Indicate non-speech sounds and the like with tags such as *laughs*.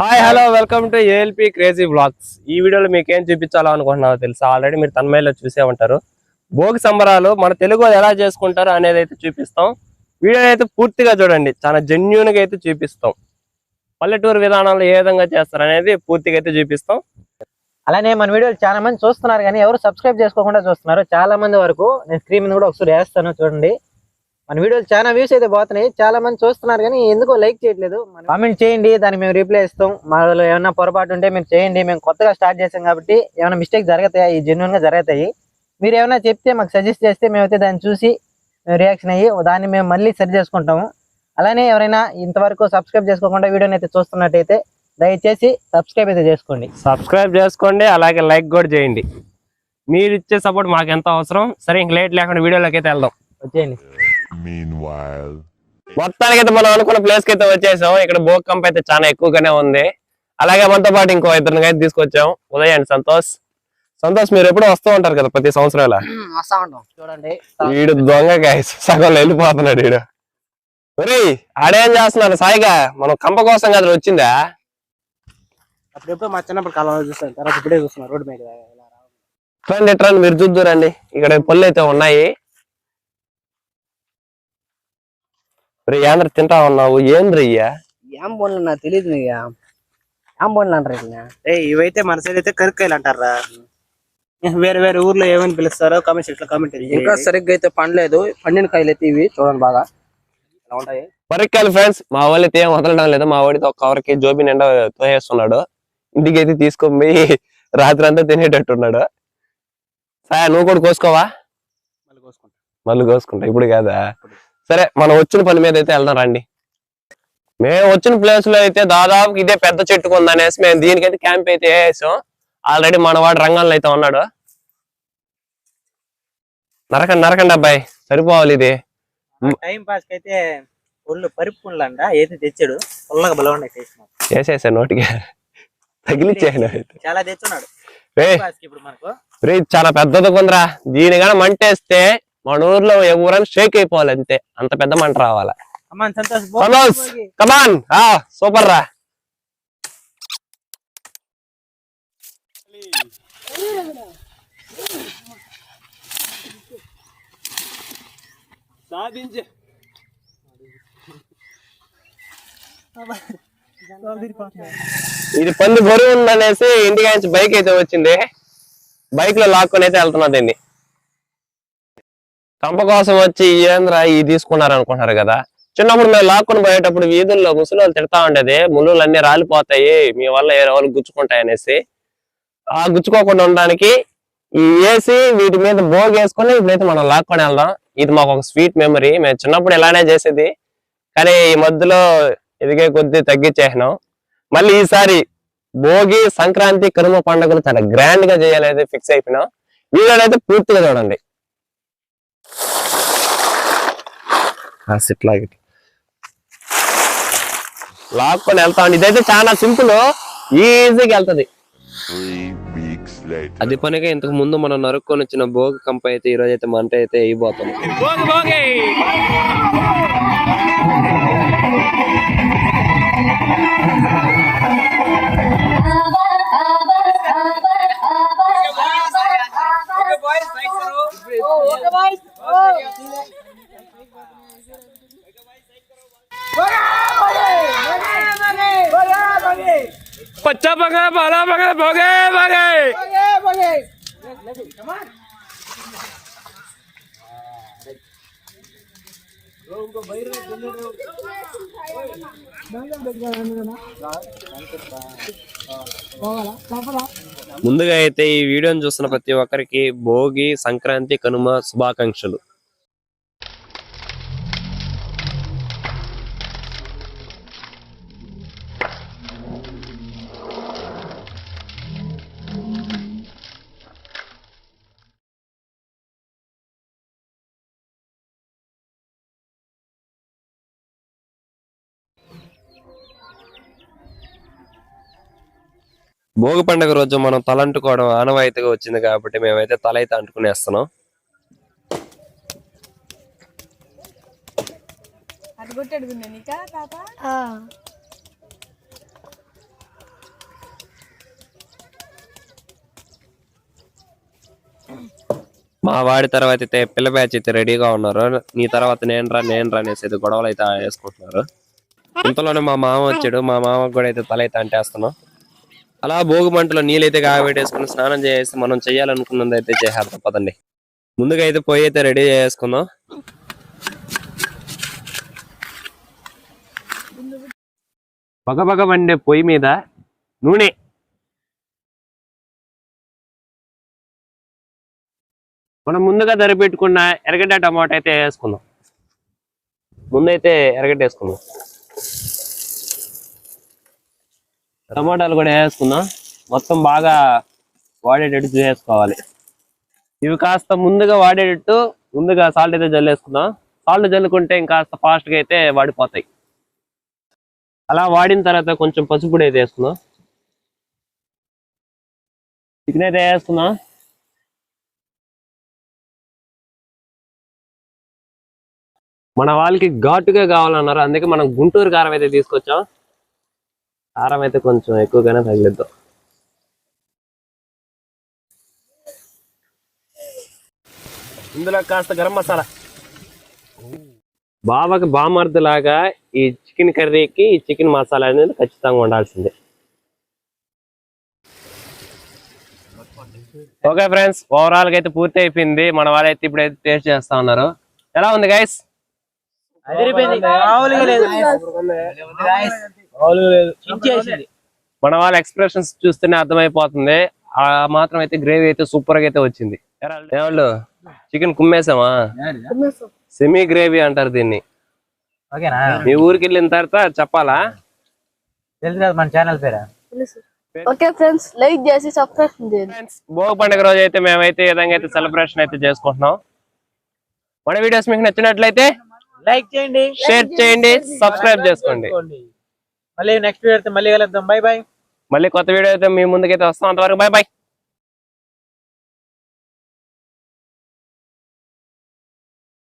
Hi hello welcome to ALP crazy blogs ఈ వీడియోలో మీకు ఏం చూపించాలో అనుకుంటున్నారో తెలుసా? ఆల్రెడీ మీరు తన్మయలో చూసే ఉంటారు. భోగి సంబరాలు మన తెలుగు ఎలా చేసుకుంటారు అనేది అయితే చూపిస్తాం. వీడియో అయితే పూర్తిగా చూడండి. చాలా జెన్యున్గా అయితే చూపిస్తాం. పల్లెటూరు విధానాలు ఏ విధంగా చేస్తారు అనేది పూర్తిగా అయితే చూపిస్తాం. అలానే మన వీడియోలు చాలా మంది చూస్తున్నారు కానీ ఎవరు సబ్స్క్రైబ్ చేసుకోకుండా చూస్తున్నారు. చాలా మంది వరకు నేను స్క్రీన్ మీద కూడా ఒకసారి వేస్తాను చూడండి. మన వీడియోలు చాలా వ్యూస్ అయితే పోతున్నాయి. చాలా మంది చూస్తున్నారు కానీ ఎందుకో లైక్ చేయట్లేదు. కామెంట్ చేయండి దానికి మేము రిప్లై ఇస్తాం. మాలో ఏమైనా పొరపాటు ఉంటే మీరు చేయండి. మేము కొత్తగా స్టార్ట్ చేసాం కాబట్టి ఏమైనా మిస్టేక్ జరుగుతాయి? ఈ జెన్యున్గా జరుగుతాయి. మీరు ఏమైనా చెప్తే మాకు సజెస్ట్ చేస్తే మేమైతే దాన్ని చూసి రియాక్షన్ అయ్యి దాన్ని మేము మళ్ళీ సరి చేసుకుంటాము. అలానే ఎవరైనా ఇంతవరకు సబ్స్క్రైబ్ చేసుకోకుండా వీడియోని అయితే చూస్తున్నట్టయితే దయచేసి సబ్స్క్రైబ్ అయితే చేసుకోండి. సబ్స్క్రైబ్ చేసుకోండి అలాగే లైక్ కూడా చేయండి. మీరు ఇచ్చే సపోర్ట్ మాకు ఎంత అవసరం? సరే ఇంక లేట్ లేకుండా వీడియోలోకి అయితే వెళ్దాం. వచ్చేయండి మొత్తానికి అయితే మనం అనుకున్న ప్లేస్కి అయితే వచ్చేసాం. ఇక్కడ భోగ్ కంప్ అయితే చాలా ఎక్కువగానే ఉంది. అలాగే మనతో పాటు ఇంకో ఇద్దరిని అయితే తీసుకొచ్చాం. ఉదయ్ అండ్ సంతోష్. సంతోష్ మీరు ఎప్పుడు వస్తూ ఉంటారు కదా ప్రతి సంవత్సరం ఇలా? వస్తా ఉంటాం. చూడండి. వీడు దొంగ గాయస్ సగం వెళ్ళిపోతున్నాడు వీడు ఒరేయ్ ఆడేం చేస్తున్నాడు? సాయిగా మనం కంప కోసం కదా వచ్చిందా? అప్పుడెప్పుడు మా చిన్నప్పుడు కాలంలో చూస్తాను. తర్వాత ఇప్పుడే రోడ్డు మీద. రండి రండి మీరు చూద్దురండి. ఇక్కడ పళ్ళు అయితే ఉన్నాయి. రే ఏంద్ర తింటా ఉన్నావు? ఏం రయ్యా ఏం బోన్లు నాకు తెలియదు ఏం బోన్లు అంటారు ఇట్లా ఏ ఇవైతే మన సైడ్ అయితే కరుక్కాయలు అంటారా? వేరే వేరే ఊర్లో ఏమని పిలుస్తారో కామెంట్ సెక్షన్లో కామెంట్ ఇంకా సరిగ్గా అయితే పండలేదు. పండిన కాయలు అయితే ఇవి చూడండి బాగా. ఎలా ఉంటాయి? పరికాయలు ఫ్రెండ్స్ మా వాళ్ళు అయితే ఏం వదలడం లేదు. మా వాడితో ఒక కవర్కి జోబి నిండా తోయేస్తున్నాడు ఇంటికి అయితే తీసుకొని పోయి రాత్రి అంతా తినేటట్టున్నాడు. సార్ నువ్వు కూడా కోసుకోవా? మళ్ళీ కోసుకుంటా. మళ్ళీ కోసుకుంటా. ఇప్పుడు కాదా? సరే మనం వచ్చిన పని మీద అయితే వెళ్దాం రండి. మేము వచ్చిన ప్లేస్లో అయితే దాదాపు ఇదే పెద్ద చెట్టుకు ఉందనేసి మేము దీనికైతే క్యాంప్ అయితే వేసాం. ఆల్రెడీ మనవాడు రంగంలో అయితే ఉన్నాడు. నరకండి నరకండి అబ్బాయి. సరిపోవాలి ఇది. టైం పాస్కి అయితే ఒళ్ళు పరిపు ఏది తెచ్చాడు? పుల్లగా. చేసేసా నోటికి. తగిలిచ్చాను *laughs* చాలా తెచ్చున్నాడు. ఇప్పుడు మనకు. చాలా పెద్దది కొందరా. దీని కానీ మంటేస్తే మన ఊర్లో ఎవరైనా షేక్ అయిపోవాలి అంతే అంత పెద్ద మంట రావాలా? సంతోష్ కమాన్ ఆ సూపర్ రా. ఇది పంది బరువు ఉందనేసి ఇంటికి నుంచి బైక్ అయితే వచ్చింది. బైక్లో లాక్కొని అయితే వెళ్తున్నా దీన్ని. కంప కోసం వచ్చి ఏంద్రా ఇది తీసుకున్నారు అనుకుంటారు కదా. చిన్నప్పుడు మేము లాక్కుని పోయేటప్పుడు వీధుల్లో ముసలి వాళ్ళు తిడతా ఉండేది ముళ్ళు అన్ని రాలిపోతాయి మీ వల్ల ఏ వాళ్ళు గుచ్చుకుంటాయి అనేసి ఆ గుచ్చుకోకుండా ఉండడానికి ఈ వేసి వీటి మీద భోగి వేసుకొని ఇప్పుడైతే మనం లాక్కొని వెళ్దాం. ఇది మాకు ఒక స్వీట్ మెమరీ. మేము చిన్నప్పుడు ఇలానే చేసేది. కానీ ఈ మధ్యలో ఎదిగే కొద్దీ తగ్గించేసినాం. మళ్ళీ ఈసారి భోగి సంక్రాంతి కనుమ పండుగలు చాలా గ్రాండ్గా చేయాలైతే ఫిక్స్ అయిపోయినాం. వీడియోని అయితే పూర్తిగా చూడండి. ఇట్లాగే లాక్కొని వెళ్తాం ఇదైతే చాలా సింపుల్. ఈజీగా వెళ్తది. అది పనిగా ఇంతకు ముందు మనం నరుక్కొని వచ్చిన భోగి కంప అయితే ఈ రోజు అయితే మంట అయితే అయిపోతుంది పచ్చా పగ బాలా పగ భోగే భోగే. ముందుగా అయితే ఈ వీడియోని చూస్తున్న ప్రతి ఒక్కరికి భోగి సంక్రాంతి కనుమ శుభాకాంక్షలు. భోగి పండుగ రోజు మనం తలంటుకోవడం ఆనవాయితీగా వచ్చింది కాబట్టి మేమైతే తల అయితే అంటుకునేస్తున్నాం. మా వాడి తర్వాత అయితే పిల్ల బ్యాచ్ అయితే రెడీగా ఉన్నారు. నీ తర్వాత నేను రా నేను రా అనేసి గొడవలు అయితే వేసుకుంటున్నారు ఇంతలోనే మా మామ వచ్చాడు. మా మామకు కూడా అయితే తల అయితే అంటేస్తున్నాం. అలా భోగి మంటలో నీళ్ళైతే కాగబెట్టేసుకుని స్నానం చేసి మనం చేయాలనుకున్నది అయితే చేసేద్దాం పదండి. ముందుగా అయితే పొయ్యి అయితే రెడీ చేసుకుందాం. పగపగ పగ వండే పొయ్యి మీద నూనె. మనం ముందుగా ధరపెట్టుకున్న ఎరగడ్డ టమాటా అయితే వేసుకుందాం. ముందైతే ఎరగడ్డ వేసుకుందాం. టమాటాలు కూడా వేసుకుందాం మొత్తం బాగా వాడేటట్టు చూసేసుకోవాలి ఇవి కాస్త ముందుగా వాడేటట్టు ముందుగా సాల్ట్ అయితే జల్లేసుకుందాం సాల్ట్ జల్లుకుంటే ఇంకాస్త ఫాస్ట్గా అయితే వాడిపోతాయి. అలా వాడిన తర్వాత కొంచెం పసుపు అయితే వేసుకుందాం చికెన్ అయితే వేసుకుందాం మన వాళ్ళకి ఘాటుగా కావాలన్నారు. అందుకే మనం గుంటూరు కారం అయితే తీసుకొచ్చాం. కారం అయితే కొంచెం ఎక్కువగానే తగిలిద్దాం. ఇందులో కాస్త గరం మసాలా. బాబాకి బామర్ది లాగా ఈ చికెన్ కర్రీకి ఈ చికెన్ మసాలా అనేది ఖచ్చితంగా ఉండాల్సిందే ఓకే ఫ్రెండ్స్ ఓవరాల్గా అయితే పూర్తి అయిపోయింది. మన వాళ్ళైతే ఇప్పుడు అయితే టేస్ట్ చేస్తా ఉన్నారు. ఎలా ఉంది గైస్ మన వాళ్ళ ఎక్స్ప్రెషన్స్ చూస్తేనే అర్థమైపోతుంది. ఆ మాత్రం అయితే గ్రేవీ అయితే సూపర్గా అయితే వచ్చింది. ఏవాళ్ళు చికెన్ కుమ్మేసామా సెమీ గ్రేవీ అంటారు దీన్ని. ఓకేనా? మీ ఊరికి వెళ్ళిన తర్వాత చెప్పాలా? తెలుసు కదా మన ఛానల్ పేరా. ఓకే ఫ్రెండ్స్ లైక్ చేసి సబ్స్క్రైబ్ చేయండి. ఫ్రెండ్స్ భోగి పండుగ రోజు అయితే మేమైతే ఈ విధంగా అయితే సెలబ్రేషన్ అయితే చేసుకుంటున్నాం. మన వీడియోస్ మీకు నచ్చినట్లయితే లైక్ చేయండి. షేర్ చేయండి సబ్స్క్రైబ్ చేసుకోండి. మళ్ళీ నెక్స్ట్ వీడియో మళ్ళీ కలుద్దాం. బై బై మళ్ళీ కొత్త వీడియో అయితే మీ ముందుకైతే వస్తాం. అంతవరకు బై బై